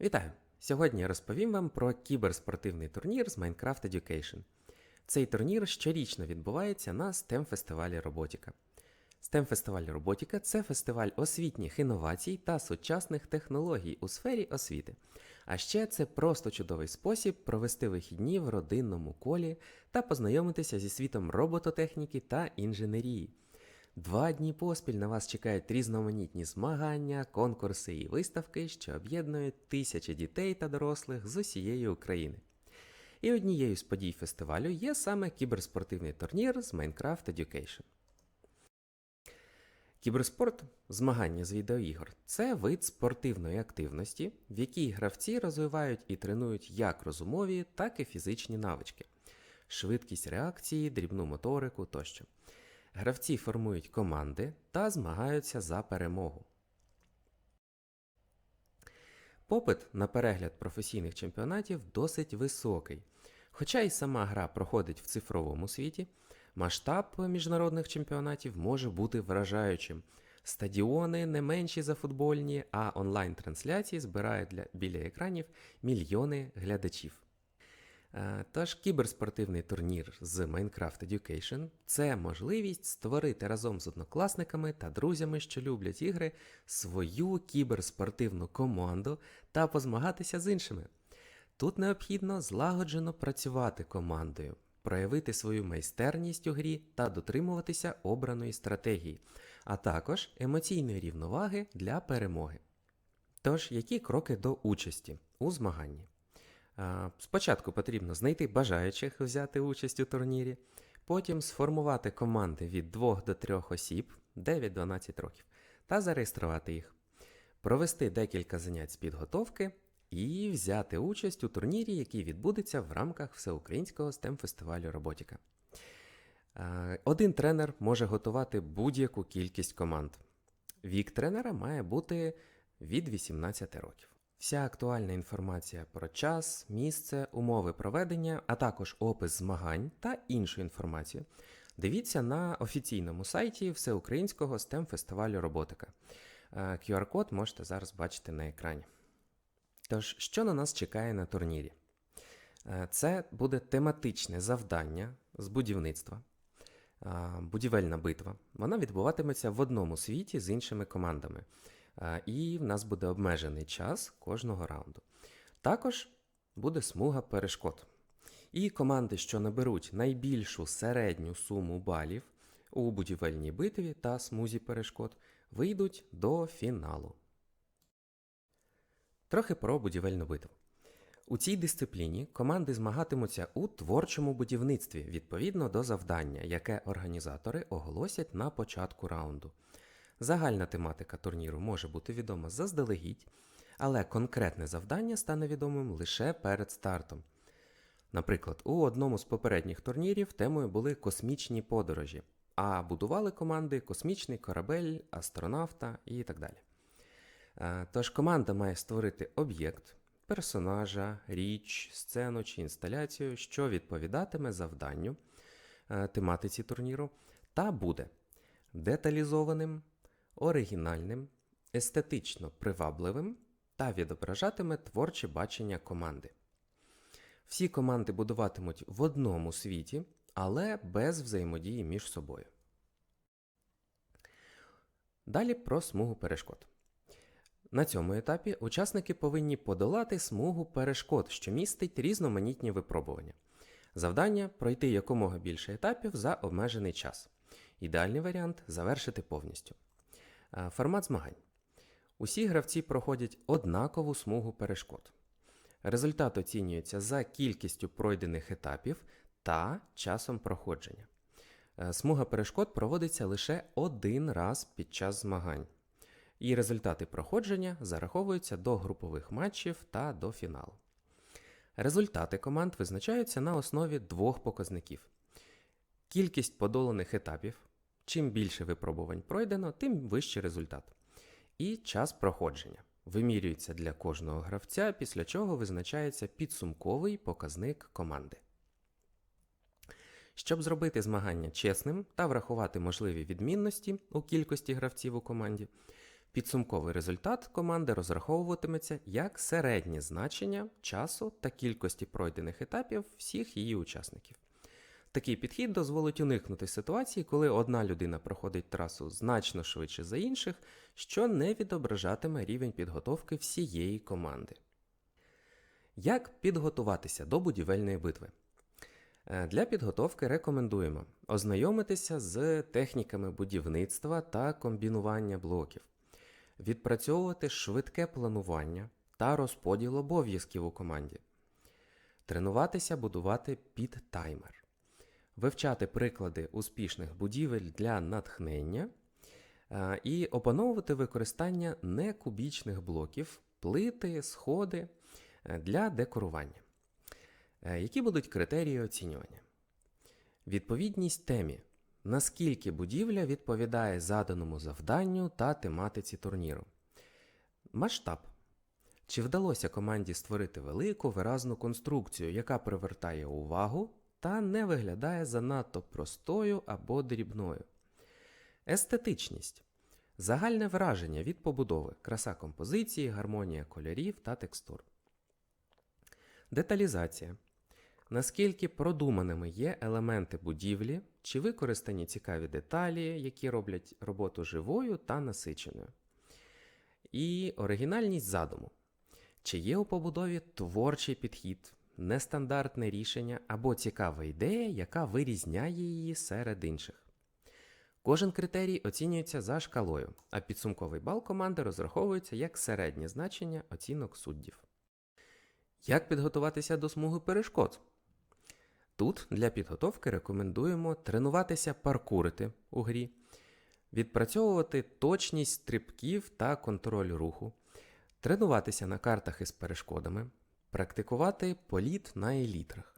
Вітаю! Сьогодні я розповім вам про кіберспортивний турнір з Minecraft Education. Цей турнір щорічно відбувається на STEM фестивалі Роботіка. STEM фестиваль Роботіка це фестиваль освітніх інновацій та сучасних технологій у сфері освіти. А ще це просто чудовий спосіб провести вихідні в родинному колі та познайомитися зі світом робототехніки та інженерії. Два дні поспіль на вас чекають різноманітні змагання, конкурси і виставки, що об'єднують тисячі дітей та дорослих з усієї України. І однією з подій фестивалю є саме кіберспортивний турнір з Minecraft Education. Кіберспорт змагання з відеоігор це вид спортивної активності, в якій гравці розвивають і тренують як розумові, так і фізичні навички, швидкість реакції, дрібну моторику тощо. Гравці формують команди та змагаються за перемогу. Попит на перегляд професійних чемпіонатів досить високий. Хоча й сама гра проходить в цифровому світі, масштаб міжнародних чемпіонатів може бути вражаючим. Стадіони не менші за футбольні, а онлайн-трансляції збирають для, біля екранів мільйони глядачів. Е, Тож кіберспортивний турнір з Minecraft Education це можливість створити разом з однокласниками та друзями, що люблять ігри, свою кіберспортивну команду та позмагатися з іншими. Тут необхідно злагоджено працювати командою, проявити свою майстерність у грі та дотримуватися обраної стратегії, а також емоційної рівноваги для перемоги. Тож, які кроки до участі у змаганні? Спочатку потрібно знайти бажаючих взяти участь у турнірі, потім сформувати команди від 2 до 3 осіб 9-12 років та зареєструвати їх, провести декілька занять з підготовки і взяти участь у турнірі, який відбудеться в рамках всеукраїнського STEM фестивалю Роботіка. Один тренер може готувати будь-яку кількість команд. Вік тренера має бути від 18 років. Вся актуальна інформація про час, місце, умови проведення, а також опис змагань та іншу інформацію. Дивіться на офіційному сайті Всеукраїнського STEM фестивалю Роботика. Е, QR-код можете зараз бачити на екрані. Тож, що на нас чекає на турнірі? Е, Це буде тематичне завдання з будівництва, е, будівельна битва. Вона відбуватиметься в одному світі з іншими командами. А, І в нас буде обмежений час кожного раунду. Також буде смуга перешкод. І команди, що наберуть найбільшу середню суму балів у будівельній битві та смузі перешкод, вийдуть до фіналу. Трохи про будівельну битву. У цій дисципліні команди змагатимуться у творчому будівництві відповідно до завдання, яке організатори оголосять на початку раунду. Загальна тематика турніру може бути відома заздалегідь, але конкретне завдання стане відомим лише перед стартом. Наприклад, у одному з попередніх турнірів темою були космічні подорожі, а будували команди космічний корабель, астронавта і так далі. Е, Тож команда має створити об'єкт, персонажа, річ, сцену чи інсталяцію, що відповідатиме завданню е, тематиці турніру, та буде деталізованим, оригінальним, естетично привабливим та відображатиме творче бачення команди. Всі команди будуватимуть в одному світі, але без взаємодії між собою. Далі про смугу перешкод. На цьому етапі учасники повинні подолати смугу перешкод, що містить різноманітні випробування. Завдання пройти якомога більше етапів за обмежений час. Ідеальний варіант завершити повністю. Е, Формат змагань. Усі гравці проходять однакову смугу перешкод. Результат оцінюється за кількістю пройдених етапів та часом проходження. Е, Смуга перешкод проводиться лише один раз під час змагань. І результати проходження зараховуються до групових матчів та до фіналу. Результати команд визначаються на основі двох показників: кількість подоланих етапів. Чим більше випробувань пройдено, тим вищий результат. І час проходження. Вимірюється для кожного гравця, після чого визначається підсумковий показник команди. Щоб зробити змагання чесним та врахувати можливі відмінності у кількості гравців у команді, Підсумковий результат команди розраховуватиметься як середнє значення часу та кількості пройдених етапів всіх її учасників. Такий підхід дозволить уникнути ситуації, коли одна людина проходить трасу значно швидше за інших, що не відображатиме рівень підготовки всієї команди. Як підготуватися до будівельної битви? Е, Для підготовки рекомендуємо ознайомитися з техніками будівництва та комбінування блоків, відпрацьовувати швидке планування та розподіл обов'язків у команді, тренуватися будувати під таймер, вивчати приклади успішних будівель для натхнення е, і опановувати використання некубічних блоків, плити, сходи е, для декорування. Е, Які будуть критерії оцінювання? Відповідність темі. Наскільки будівля відповідає заданому завданню та тематиці турніру. Масштаб. Чи вдалося команді створити велику виразну конструкцію, яка привертає увагу та не виглядає занадто простою або дрібною? Естетичність. Загальне враження від побудови, краса композиції, гармонія кольорів та текстур. Деталізація. Наскільки продуманими є елементи будівлі, чи використані цікаві деталі, які роблять роботу живою та насиченою. І оригінальність задуму. Чи є у побудові творчий підхід, нестандартне рішення або цікава ідея, яка вирізняє її серед інших. Кожен критерій оцінюється за шкалою, а підсумковий бал команди розраховується як середнє значення оцінок суддів. Як підготуватися до смуги перешкод? Тут для підготовки рекомендуємо тренуватися паркурити у грі, відпрацьовувати точність стрибків та контроль руху, тренуватися на картах із перешкодами, практикувати політ на елітрах,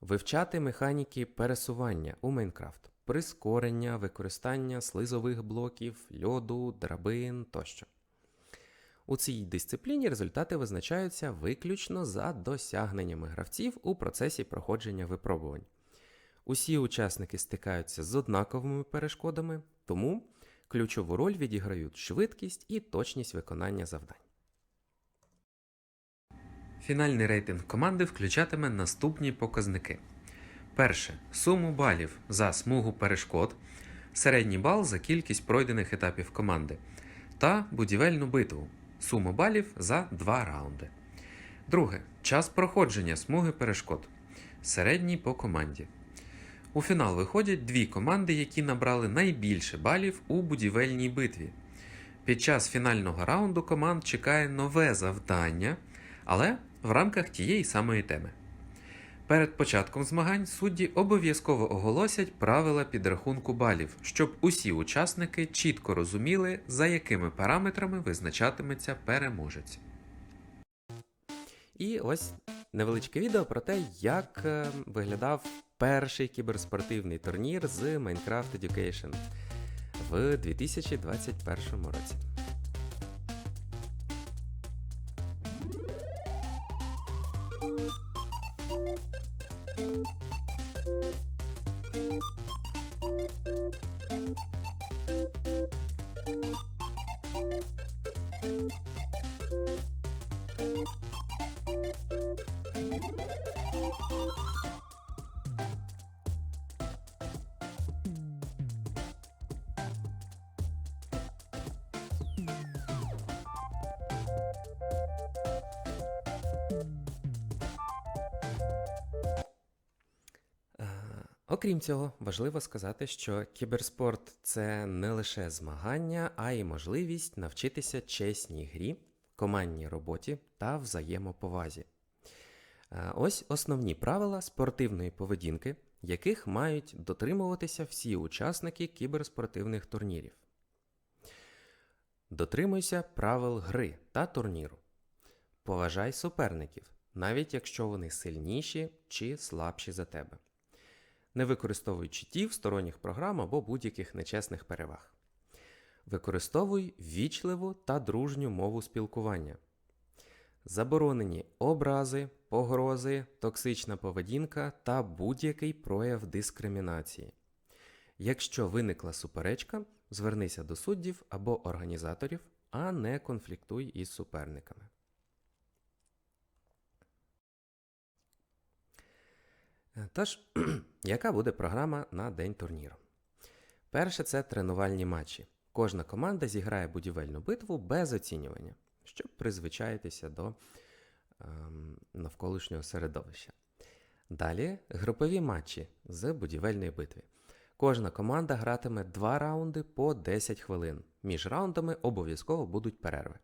вивчати механіки пересування у Майнкрафт, прискорення, використання слизових блоків, льоду, драбин тощо. У цій дисципліні результати визначаються виключно за досягненнями гравців у процесі проходження випробувань. Усі учасники стикаються з однаковими перешкодами, тому ключову роль відіграють швидкість і точність виконання завдань. Фінальний рейтинг команди включатиме наступні показники. Перше суму балів за смугу перешкод, середній бал за кількість пройдених етапів команди та будівельну битву суму балів за 2 раунди. Друге час проходження смуги перешкод. Середній по команді. У фінал виходять дві команди, які набрали найбільше балів у будівельній битві. Під час фінального раунду команд чекає нове завдання, але в рамках тієї самої теми. Перед початком змагань судді обов'язково оголосять правила підрахунку балів, щоб усі учасники чітко розуміли, за якими параметрами визначатиметься переможець. І ось невеличке відео про те, як е, виглядав перший кіберспортивний турнір з Minecraft Education в 2021 році. Thank you. Окрім цього, важливо сказати, що кіберспорт це не лише змагання, а й можливість навчитися чесній грі, командній роботі та взаємоповазі. Е, Ось основні правила спортивної поведінки, яких мають дотримуватися всі учасники кіберспортивних турнірів. Дотримуйся правил гри та турніру. Поважай суперників, навіть якщо вони сильніші чи слабші за тебе. Не використовуй читів, сторонніх програм або будь-яких нечесних переваг. Використовуй вічливу та дружню мову спілкування. Заборонені образи, погрози, токсична поведінка та будь-який прояв дискримінації. Якщо виникла суперечка, звернися до суддів або організаторів, а не конфліктуй із суперниками. Тож, яка буде програма на день турніру? Перше це тренувальні матчі. Кожна команда зіграє будівельну битву без оцінювання, щоб призвичаїтися до ем, навколишнього середовища. Далі групові матчі з будівельної битви. Кожна команда гратиме два раунди по 10 хвилин. Між раундами обов'язково будуть перерви.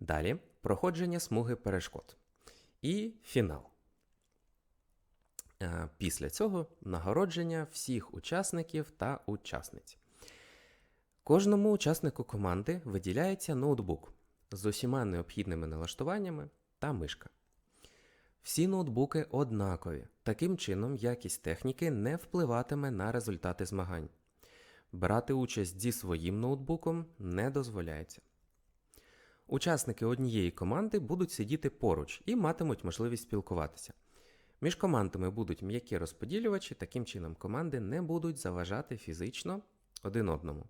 Далі проходження смуги перешкод. І фінал. Е, Після цього нагородження всіх учасників та учасниць. Кожному учаснику команди виділяється ноутбук з усіма необхідними налаштуваннями та мишка. Всі ноутбуки однакові. Таким чином, якість техніки не впливатиме на результати змагань. Брати участь зі своїм ноутбуком не дозволяється. Учасники однієї команди будуть сидіти поруч і матимуть можливість спілкуватися. Між командами будуть м'які розподілювачі, таким чином команди не будуть заважати фізично один одному.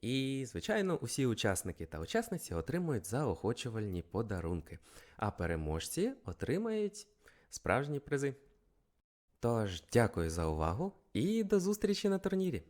І, звичайно, усі учасники та учасниці отримують заохочувальні подарунки, а переможці отримають справжні призи. Тож, дякую за увагу і до зустрічі на турнірі!